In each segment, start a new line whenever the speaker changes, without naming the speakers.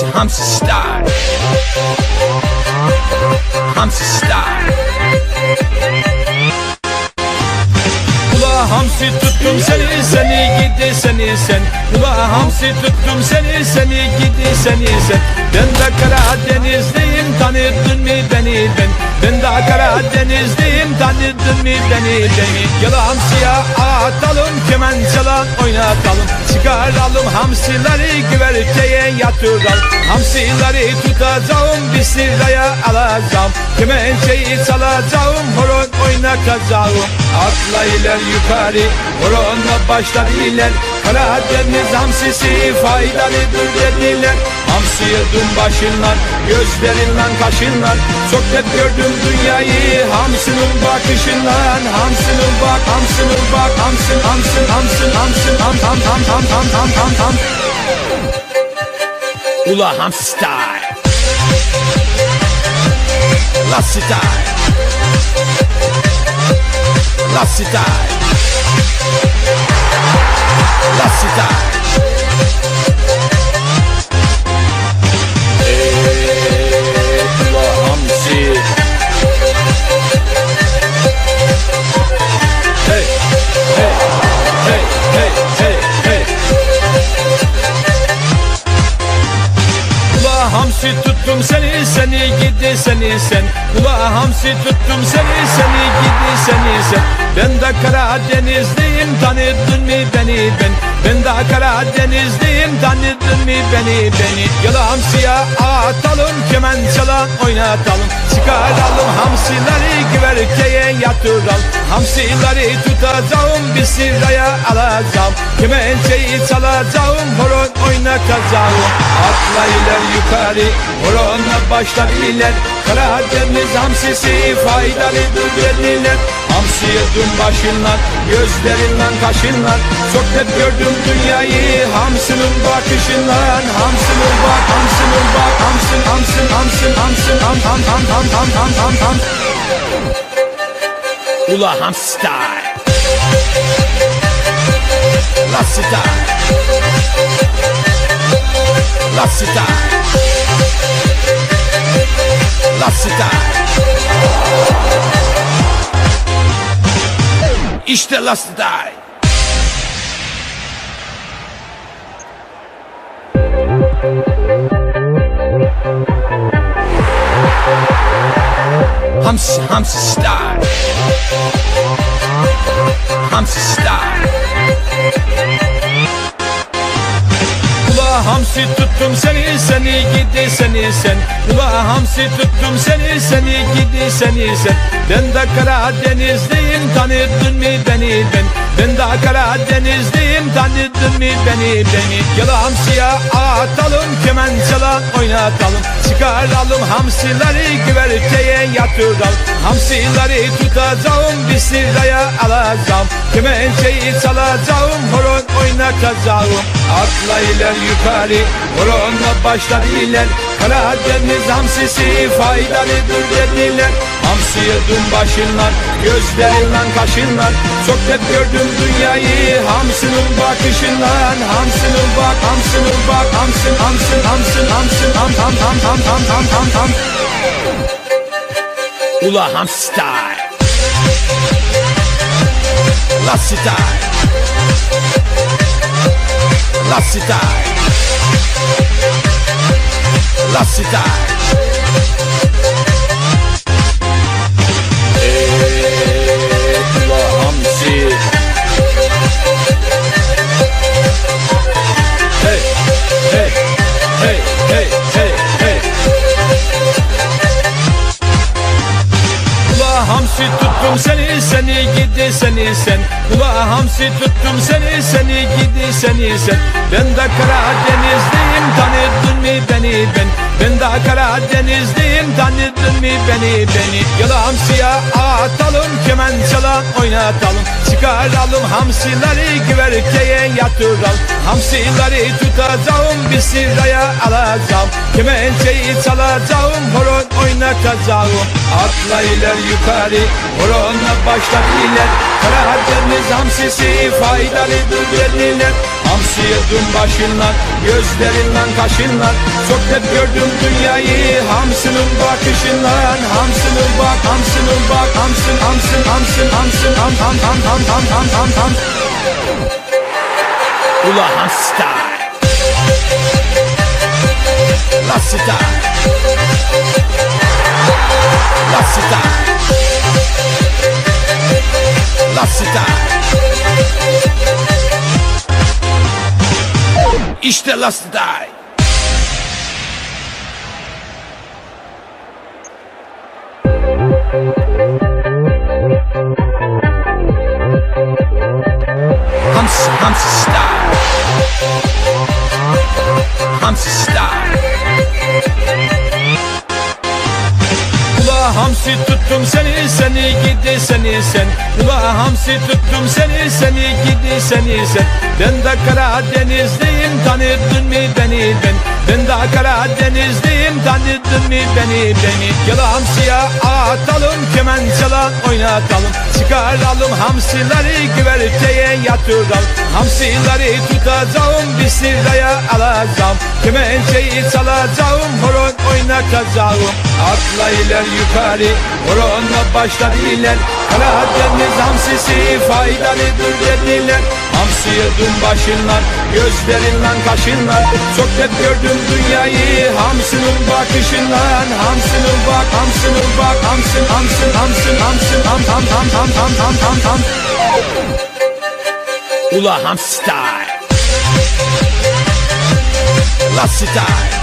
Hamsi, Hamsi style. Hamsi. Ula hamsi tuttum seni seni gidi seni sen Ula hamsi tuttum seni seni gidi seni sen Ben de Karadenizliyim tanıdın mı beni ben Karadenizliyim tanıdın mı beni beni? Gel hamsiye atalım kemen çalan oynatalım. Çıkaralım hamsileri güverteye yatıralım. Hamsileri tutacağım bir sıraya alacağım. Kemençeyi çalacağım horon oynatacağım. Atla iler yukarı horonla başlar iler Karadeniz hamsisi faydalıdır dediler. Hamsi yedin başınlar gözlerinden kaşınlar Çok hep gördüm dünyayı hamsının bakışından. Hamsının bak hamsının bak hamsın hamsın hamsın hamsın ham ham ham ham ham ham ham ham. Ula hamsi style La style La style La style Eh, la hamsi Hey, hey, hey, hey, hey, hey Ula hamsi tuttum seni seni gidi seni sen. Ula hamsi tuttum seni seni gidi seni sen Ben de Karadenizliyim tanıdın mı beni ben? Ben de Karadenizliyim tanıdın mı beni beni? Gel hamsiye atalım kemen çalan oynatalım. Çıkaralım hamsileri güverteye yatıralım. Hamsileri tutacağım bir sıraya alacağım. Kemençeyi çalacağım horon oynatacağım. Atla iler yukarı horonla başlar iler. Karadeniz hamsisi faydalıdır dediler Hamsiye dün başınlar Gözlerinden kaşınlar. Çok net gördüm dünyayı Hamsının bakışından Hamsının bak hamsının bak Hamsın hamsın hamsın hamsın Ham ham ham ham ham ham ham ham. Ula hamster. La sita La sita La sita işte La style Hamsi, Hamsi style. Hamsi style. Ula hamsi tuttum seni seni gidi seni sen Ula hamsi tuttum seni seni gidi seni sen Ben de Karadenizliyim tanıdın mı beni? Ben Ben de Karadenizliyim. Tanıdın mı beni? Beni Gel hamsiye atalım kemen çalan oynatalım. Çıkaralım hamsileri güverteye yatıralım. Hamsileri tutacağım bir sıraya alacağım. Kemençeyi çalacağım horon oynatacağım. Atla iler yukarı horonla başlar iler Karadeniz hamsisi faydalıdır dediler. Hamsi yedin başınlar gözlerinden kaşınlar. Çok hep gördüm dünyayı hamsının bakışından. Hamsının bak hamsının bak hamsın hamsın hamsın hamsın ham ham ham ham ham ham ham ham. Ula ham style La style La style La Eh, la hamsi Hey, hey, hey, hey, hey, hey Ula hamsi tuttum seni seni gidi seni sen. Ula hamsi tuttum seni seni gidi seni sen. Ben de Karadenizliyim tanıdın mı beni ben Ben de Karadenizliyim tanıdın mı beni beni? Gel hamsiye atalım kemen çalan oynatalım. Çıkaralım hamsileri güverteye yatıralım. Hamsileri tutacağım bir sıraya alacağım. Kemençeyi çalacağım horon oynatacağım. Atla iler yukarı Horonla başla iler Karadeniz hamsisi faydalıdır dediler. Hamsi yedim başınla Gözlerinle kaşınla Çok hep gördüm dünyayı Hamsının bakışından. Hamsının bak hamsının bak Hamsın hamsın hamsın hamsın ham ham ham ham ham ham ham ham. Ula hasta La cita La cita. İşte La cita Hamsi Hamsi Star. Hamsi Star hamsi tuttum seni seni gidi seni sen. Ula hamsi tuttum seni seni gidi seni sen. Ben de Karadenizliyim tanıdın mı beni ben? Ben de Karadenizliyim tanıdın mı beni beni? Gel hamsiye atalım kemen çalan oynatalım. Çıkaralım hamsileri güverteye yatıralım. Hamsileri tutacağım bir sıraya alacağım. Kemençeyi çalacağım horon oynatacağım. Atla iler yukarı horonla başla iler Karadeniz hamsisi faydalıdır dediler Hamsi yedim başınla gözlerinle kaşınla Çok hep gördüm dünyayı hamsının bakışından. Hamsının bak hamsının bak hamsın hamsın hamsın hamsın ham ham ham ham ham ham ham ham. Ula ham style La style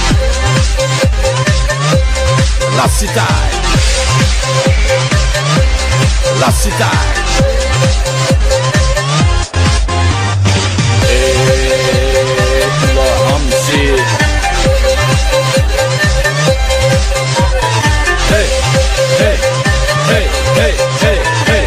La style La style Ula hamsi. Hey, hey, hey, hey, hey, hey.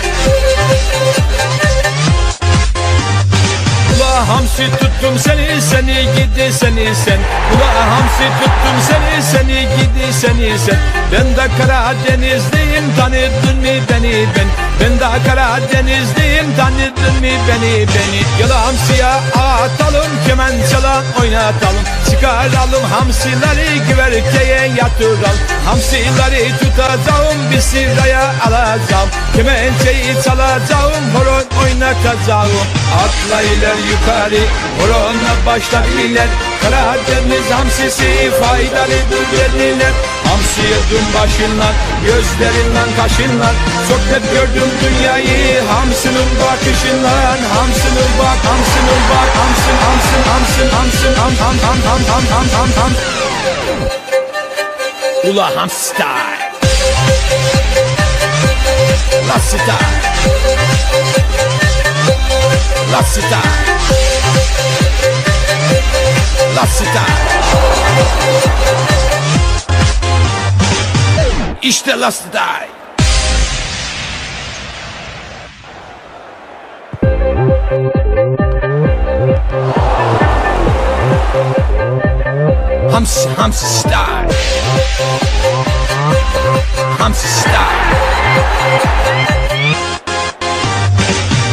Ula hamsi tuttum seni seni gidi seni sen. Ula hamsi tuttum seni seni gidi seni sen. Ben de Karadenizliyim tanıdın mı beni ben? Ben de Karadenizliyim tanıdın mı beni beni? Gel hamsiye atalım kemen çalan oynatalım. Çıkaralım hamsileri güverteye yatıralım. Hamsileri tutacağım bir sıraya alacağım. Kemençeyi çalacağım horon oynatacağım. Atla iler yukarı horonla başla iler Karadeniz hamsisi faydalıdır dediler Hamsi yedim başınla gözlerinle kaşınla Çok hep gördüm dünyayı hamsının bakışından Hamsının bak hamsının bak hamsın hamsın hamsın hamsın ham ham ham ham ham ham ham ham. Ula ham style La cita İşte La cita Hamsi Hamsi style. Hamsi style.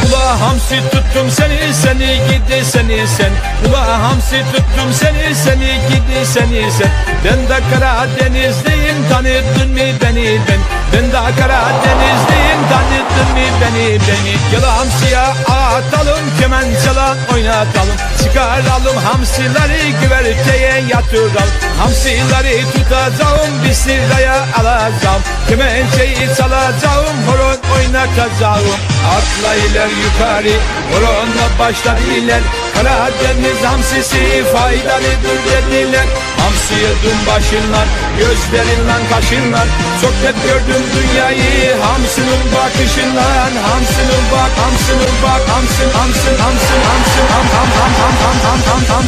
Ula hamsi tuttum seni seni gidi seni sen. Ula hamsi tuttum seni seni gidi seni sen. Ben de Karadenizliyim tanıdın mı beni ben Ben de Karadenizliyim. Tanıdın mı beni beni? Gel hamsiye atalım kemen çalan oynatalım. Çıkaralım hamsileri güverteye yatıralım. Hamsileri tutacağım bir sıraya alacağım. Kemençeyi çalacağım horon oynatacağım. Atla iler yukarı horonla başla iler. Karadeniz hamsisi faydalıdır dediler Hamsi yedim başınla gözlerinle kaşınla Çok hep gördüm dünyayı hamsının bakışından. Hamsının bak hamsının bak hamsın hamsın hamsın hamsın ham ham ham ham ham ham ham ham.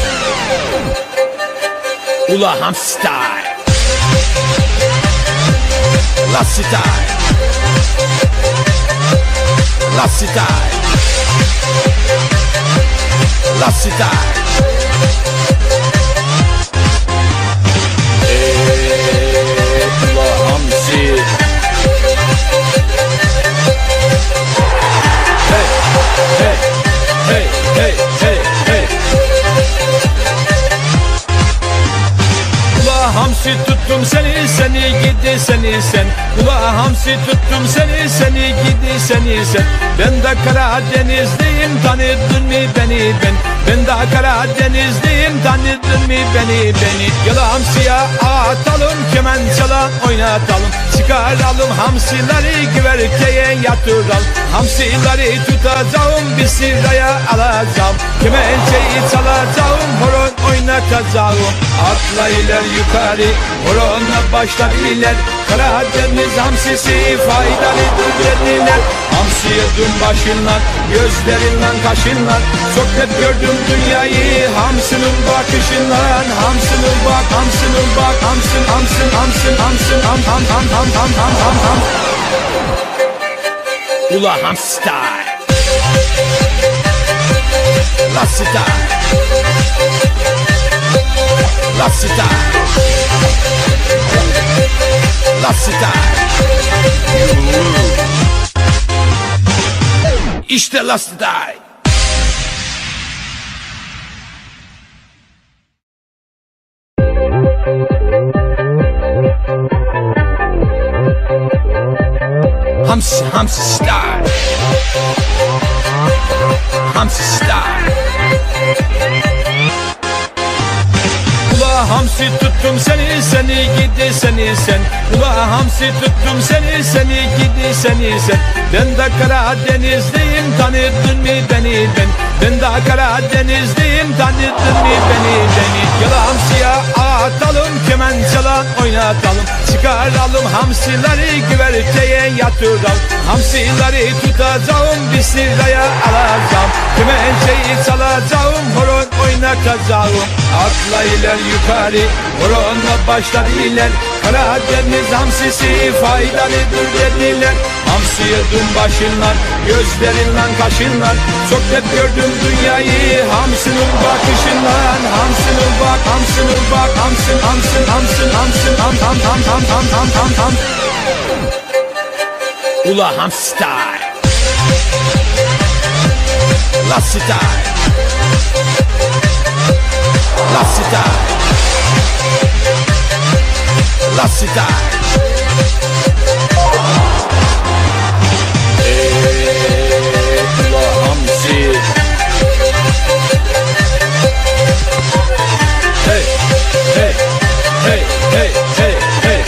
Ula ham style La style La style La style hamsi tuttum seni seni gidi seni sen. Ula hamsi tuttum seni seni gidi seni sen. Ben de Karadenizliyim tanıdın mı beni? Ben Ben de Karadenizliyim tanıdın mı beni beni? Yala hamsiye atalım kemen çalan oynatalım. Çıkaralım hamsileri güverteye yatıralım. Hamsileri tutacağım bir sıraya alacağım. Kemençeyi çalacağım horon oynatacağım. Atla iler yukarı horona başlar iler Karadeniz hamsisi faydalıdır dediler Hamsiye dün başından gözlerinden kaşından. Hep gördüm dünyayı hamsının bakışından. Hamsının bak hamsının bak hamsın hamsın hamsın hamsın ham ham ham ham ham ham ham ham. Ula ham style La style La style La style İşte La style Hamsi Hamsi Star. Hamsi Star hamsi tuttum seni seni gidi seni sen. Ula hamsi tuttum seni seni gidi seni sen. Ben de Karadenizliyim tanıdın mı beni ben Ben de Karadenizliyim tanıdın mı beni beni? Yala hamsiye atalım kemen çalan oynatalım. Çıkaralım hamsileri güverteye yatıralım. Hamsileri tutacağım bir sıraya alacağım. Kemençeyi çalacağım horon oynatacağım. Atla iler yukarı horonla başlar iler Karadeniz hamsisi faydalıdır dediler. Hamsiye dün başınlar gözlerinden kaşınlar Çok hep gördüm dünyayı hamsının bakışından Hamsının bak hamsının bak hamsın hamsın hamsın hamsın ham ham ham ham ham ham ham ham. Ula ham style La style La style La hamsi Hey, hey, hey, hey, hey, hey.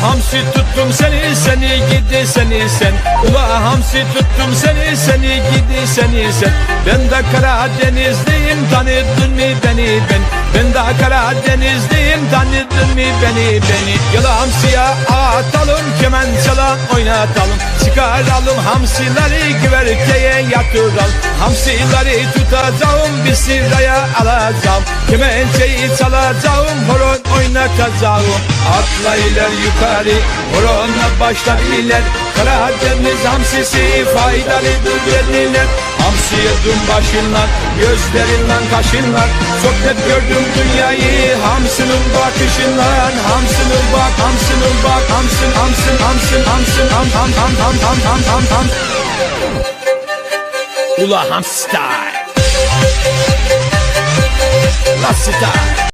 Hamsi tuttum seni seni seni sen. Ula hamsi tuttum seni seni gidi seni sen. Ben de Karadenizliyim tanıdın mı beni ben? Ben de Karadenizliyim tanıdın mı beni beni? Yala hamsiye atalım kemen çalan oynatalım. Çıkaralım hamsileri güverteye yatıralım. Hamsileri tutacağım bir sıraya alacağım. Kemençeyi çalacağım horon oynatacağım. Atla iler yukarı horona başlar iler. Karadeniz hamsisi faydalıdır dediler Hamsiye dün başınlar gözlerinden kaşınlar. Çok hep gördüm dünyayı hamsının bakışından. Hamsının bak hamsının bak hamsın hamsın hamsın hamsın ham ham ham ham ham ham ham ham. Ula ham style La style